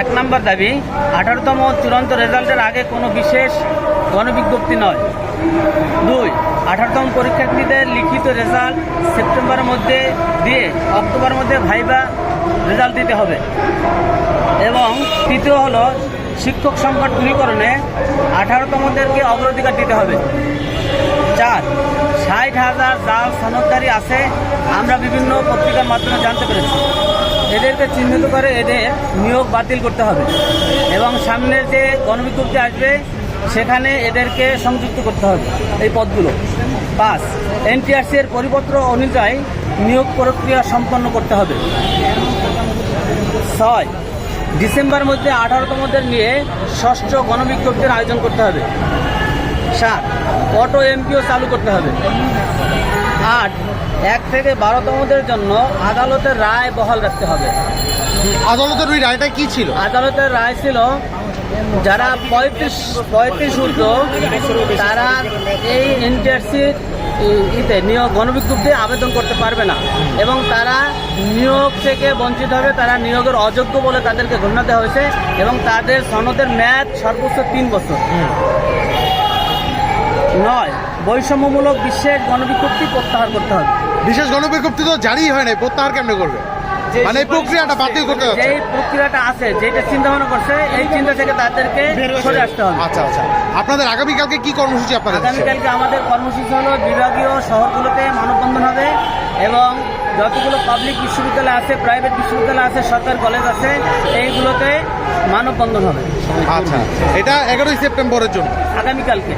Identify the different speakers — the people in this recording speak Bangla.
Speaker 1: এক নম্বর দাবি, আঠারোতম চূড়ান্ত রেজাল্টের আগে কোনো বিশেষ গণবিজ্ঞপ্তি নয়। দুই, আঠারোতম পরীক্ষার্থীদের লিখিত রেজাল্ট সেপ্টেম্বরের মধ্যে দিয়ে অক্টোবরের মধ্যে ভাইবা রেজাল্ট দিতে হবে। এবং তৃতীয় হলো, শিক্ষক সংকট দূরীকরণে আঠারোতমদেরকে অগ্রাধিকার দিতে হবে। চার, ষাট হাজার জাল সনদকারী আছে, আমরা বিভিন্ন পত্রিকার মাধ্যমে জানতে পেরেছি। এদেরকে চিহ্নিত করে এদের নিয়োগ বাতিল করতে হবে। এবং সামনের যে গণবিজ্ঞপ্তি আসবে, সেখানে এদেরকে সংযুক্ত করতে হবে এই পদগুলো। পাঁচ, এনটিআরসি এর পরিপত্র অনুযায়ী নিয়োগ প্রক্রিয়া সম্পন্ন করতে হবে। ছয়, ডিসেম্বর মধ্যে আঠারোতমদের নিয়ে ষষ্ঠ গণবিজ্ঞপ্তির আয়োজন করতে হবে। সাত, অটো এমপিও চালু করতে হবে। আট এক থেকে বারোতমদের জন্য আদালতের রায় বহাল রাখতে হবে।
Speaker 2: আদালতের ওই রায়টা কি ছিল?
Speaker 1: আদালতের রায় ছিল যারা পঁয়ত্রিশ পঁয়ত্রিশ ঊর্ধ্ব তারা এই এনটিআরসির ইতে নিয়োগ গণবিজ্ঞপ্তি আবেদন করতে পারবে না। এবং তারা নিয়োগ থেকে বঞ্চিত হবে তারা নিয়োগের অযোগ্য বলে তাদেরকে ঘোষণা দেওয়া হয়েছে এবং তাদের সনদের মেয়াদ সর্বোচ্চ তিন বছর। নয় বৈষম্যমূলক বিশ্বের গণবিজ্ঞপ্তি প্রত্যাহার করতে হবে।
Speaker 2: বিশেষ গণবিজ্ঞপ্তি তো জারি হয় নাই প্রত্যাহার কেমনে করবে? মানে এই প্রক্রিয়াটা বাতিল করতে যাচ্ছে।
Speaker 1: যেই প্রক্রিয়াটা আছে যেটা চিন্তা ভাবনা করছে এই চিন্তা থেকে তাদেরকে সরে আসতে হবে।
Speaker 2: আচ্ছা আচ্ছা। আপনাদের আগামীকালকে কি কর্মসূচি আপনাদের
Speaker 1: আগামীকালকে আমাদের কর্মসূচি হলো বিভাগীয় শহরগুলোতে মানববন্ধন হবে এবং যতগুলো পাবলিক বিশ্ববিদ্যালয় আছে প্রাইভেট বিশ্ববিদ্যালয় আছে সরকারি কলেজ আছে এইগুলোতে মানববন্ধন হবে।
Speaker 2: আচ্ছা। এটা এগারোই সেপ্টেম্বরের জন্য।
Speaker 1: আগামীকালকে।